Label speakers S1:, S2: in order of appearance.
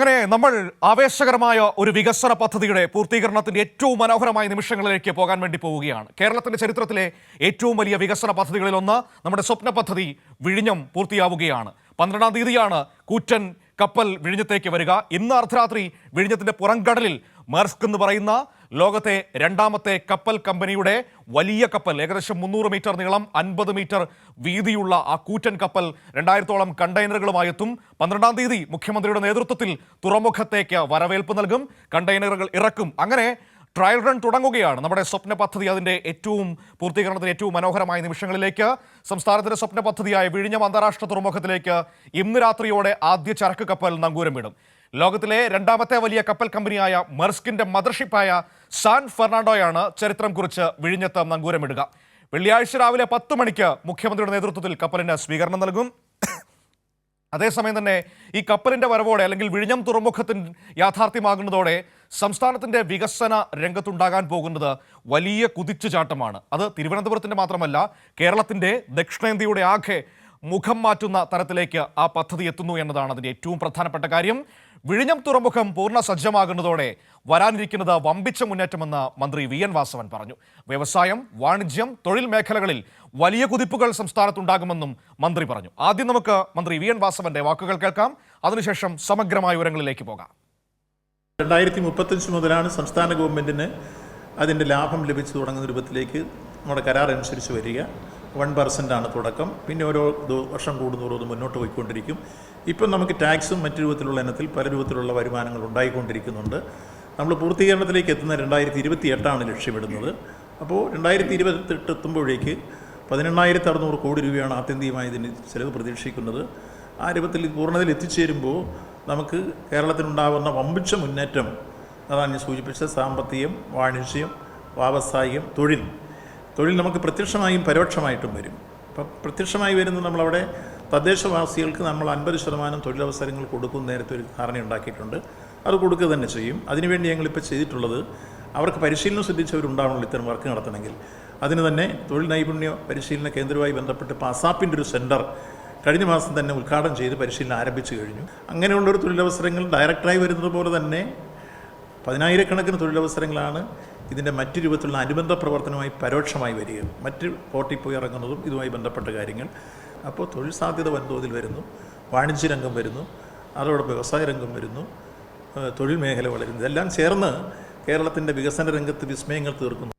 S1: അങ്ങനെ നമ്മൾ ആവേശകരമായ ഒരു വികസന പദ്ധതിയുടെ പൂർത്തീകരണത്തിന്റെ ഏറ്റവും മനോഹരമായ നിമിഷങ്ങളിലേക്ക് പോകാൻ വേണ്ടി പോവുകയാണ്. കേരളത്തിന്റെ ചരിത്രത്തിലെ ഏറ്റവും വലിയ വികസന പദ്ധതികളിലൊന്ന് നമ്മുടെ സ്വപ്ന പദ്ധതി വിഴിഞ്ഞം പൂർത്തിയാവുകയാണ്. പന്ത്രണ്ടാം തീയതിയാണ് കൂറ്റൻ കപ്പൽ വിഴിഞ്ഞത്തേക്ക് വരിക. ഇന്ന് അർദ്ധരാത്രി വിഴിഞ്ഞത്തിന്റെ പുറംകടലിൽ മെർസ്ക് എന്ന് പറയുന്ന ലോകത്തെ രണ്ടാമത്തെ കപ്പൽ കമ്പനിയുടെ വലിയ കപ്പൽ ഏകദേശം മുന്നൂറ് മീറ്റർ നീളം അൻപത് മീറ്റർ വീതിയുള്ള ആ കൂറ്റൻ കപ്പൽ രണ്ടായിരത്തോളം കണ്ടെയ്നറുകളുമായി എത്തും പന്ത്രണ്ടാം തീയതി മുഖ്യമന്ത്രിയുടെ നേതൃത്വത്തിൽ തുറമുഖത്തേക്ക് വരവേൽപ്പ് നൽകും. കണ്ടെയ്നറുകൾ ഇറക്കും. അങ്ങനെ ട്രയൽ റൺ തുടങ്ങുകയാണ്. നമ്മുടെ സ്വപ്ന പദ്ധതി അതിന്റെ ഏറ്റവും പൂർത്തീകരണത്തിന് ഏറ്റവും മനോഹരമായ നിമിഷങ്ങളിലേക്ക്. സംസ്ഥാനത്തിന്റെ സ്വപ്ന പദ്ധതിയായ വിഴിഞ്ഞം അന്താരാഷ്ട്ര തുറമുഖത്തിലേക്ക് ഇന്ന് രാത്രിയോടെ ആദ്യ ചരക്ക് കപ്പൽ നങ്കൂരം വിടും ലോകത്തിലെ രണ്ടാമത്തെ വലിയ കപ്പൽ കമ്പനിയായ മെർസ്കിന്റെ മദർഷിപ്പായ സാൻ ഫെർണാണ്ടോയാണ് ചരിത്രം കുറിച്ച് വിഴിഞ്ഞത്ത് നങ്കൂരമിടുക. വെള്ളിയാഴ്ച രാവിലെ പത്ത് മണിക്ക് മുഖ്യമന്ത്രിയുടെ നേതൃത്വത്തിൽ കപ്പലിന് സ്വീകരണം നൽകും. അതേസമയം തന്നെ ഈ കപ്പലിന്റെ വരവോടെ അല്ലെങ്കിൽ വിഴിഞ്ഞം തുറമുഖത്തിന് യാഥാർത്ഥ്യമാകുന്നതോടെ സംസ്ഥാനത്തിന്റെ വികസന രംഗത്തുണ്ടാകാൻ പോകുന്നത് വലിയ കുതിച്ചുചാട്ടമാണ്. അത് തിരുവനന്തപുരത്തിന്റെ മാത്രമല്ല കേരളത്തിന്റെ ദക്ഷിണേന്ത്യയുടെ ആകെ മുഖം മാറ്റുന്ന തരത്തിലേക്ക് ആ പദ്ധതി എത്തുന്നു എന്നതാണ് അതിന്റെ ഏറ്റവും പ്രധാനപ്പെട്ട കാര്യം. വിഴിഞ്ഞം തുറമുഖം പൂർണ സജ്ജമാകുന്നതോടെ വരാനിരിക്കുന്നത് വമ്പിച്ച മുന്നേറ്റമെന്ന് മന്ത്രി വി എൻ വാസവൻ പറഞ്ഞു. വ്യവസായം വാണിജ്യം തൊഴിൽ മേഖലകളിൽ വലിയ കുതിപ്പുകൾ സംസ്ഥാനത്തുണ്ടാകുമെന്നും മന്ത്രി പറഞ്ഞു. ആദ്യം നമുക്ക് മന്ത്രി വി എൻ വാസവന്റെ വാക്കുകൾ കേൾക്കാം. അതിനുശേഷം സമഗ്രമായ വിവരങ്ങളിലേക്ക് പോകാം.
S2: രണ്ടായിരത്തി മുപ്പത്തഞ്ച് മുതലാണ് സംസ്ഥാന ഗവൺമെന്റിന് അതിന്റെ ലാഭം ലഭിച്ചു തുടങ്ങുന്ന രൂപത്തിലേക്ക് നമ്മുടെ കരാർ അനുസരിച്ച് വരിക. വൺ ആണ് തുടക്കം. പിന്നെ ഓരോ വർഷം കൂടുന്നതോറും അത് മുന്നോട്ട് പോയിക്കൊണ്ടിരിക്കും. ഇപ്പം നമുക്ക് ടാക്സും മറ്റു രൂപത്തിലുള്ള ഇനത്തിൽ പല രൂപത്തിലുള്ള വരുമാനങ്ങൾ ഉണ്ടായിക്കൊണ്ടിരിക്കുന്നുണ്ട്. നമ്മൾ പൂർത്തീകരണത്തിലേക്ക് എത്തുന്ന രണ്ടായിരത്തി ഇരുപത്തി എട്ടാണ് ലക്ഷ്യമിടുന്നത്. അപ്പോൾ രണ്ടായിരത്തി ഇരുപത്തെട്ട് എത്തുമ്പോഴേക്ക് പതിനെണ്ണായിരത്തി അറുന്നൂറ് കോടി രൂപയാണ് ആത്യന്തികമായി ഇതിന് ചിലവ് പ്രതീക്ഷിക്കുന്നത്. ആ രൂപത്തിൽ പൂർണതയിൽ എത്തിച്ചേരുമ്പോൾ നമുക്ക് കേരളത്തിനുണ്ടാകുന്ന വമ്പിച്ച മുന്നേറ്റം അതാണ് ഞാൻ സൂചിപ്പിച്ച സാമ്പത്തികം വാണിജ്യം വ്യാവസായികം തൊഴിൽ തൊഴിൽ നമുക്ക് പ്രത്യക്ഷമായും പരോക്ഷമായിട്ടും വരും. അപ്പം പ്രത്യക്ഷമായി വരുന്നത് നമ്മളവിടെ തദ്ദേശവാസികൾക്ക് നമ്മൾ അൻപത് ശതമാനം തൊഴിലവസരങ്ങൾ കൊടുക്കും നേരത്തെ ഒരു ധാരണ ഉണ്ടാക്കിയിട്ടുണ്ട്. അത് കൊടുക്കുക തന്നെ ചെയ്യും. അതിനുവേണ്ടി ഞങ്ങളിപ്പോൾ ചെയ്തിട്ടുള്ളത് അവർക്ക് പരിശീലനം ശ്രദ്ധിച്ചവരുണ്ടാവണമല്ലോ ഇത്തരം വർക്ക് നടത്തണമെങ്കിൽ. അതിന് തന്നെ തൊഴിൽ നൈപുണ്യ പരിശീലന കേന്ദ്രവുമായി ബന്ധപ്പെട്ട് ഇപ്പോൾ അസാപ്പിന്റെ ഒരു സെന്റർ കഴിഞ്ഞ മാസം തന്നെ ഉദ്ഘാടനം ചെയ്ത് പരിശീലനം ആരംഭിച്ചു കഴിഞ്ഞു. അങ്ങനെയുള്ളൊരു തൊഴിലവസരങ്ങൾ ഡയറക്റ്റായി വരുന്നത് പോലെ തന്നെ പതിനായിരക്കണക്കിന് തൊഴിലവസരങ്ങളാണ് ഇതിന്റെ മറ്റു രൂപത്തിലുള്ള അനുബന്ധ പ്രവർത്തനമായി പരോക്ഷമായി വരികയും മറ്റ് പോർട്ടിൽ പോയി ഇറങ്ങുന്നതും ഇതുമായി ബന്ധപ്പെട്ട കാര്യങ്ങൾ. അപ്പോൾ തൊഴിൽ സാധ്യത വൻതോതിൽ വരുന്നു വാണിജ്യ രംഗം വരുന്നു അതോടൊപ്പം വ്യവസായ രംഗം വരുന്നു തൊഴിൽ മേഖല വളരുന്നു. ഇതെല്ലാം ചേർന്ന് കേരളത്തിന്റെ വികസന രംഗത്ത് വിസ്മയങ്ങൾ തീർക്കുന്നു.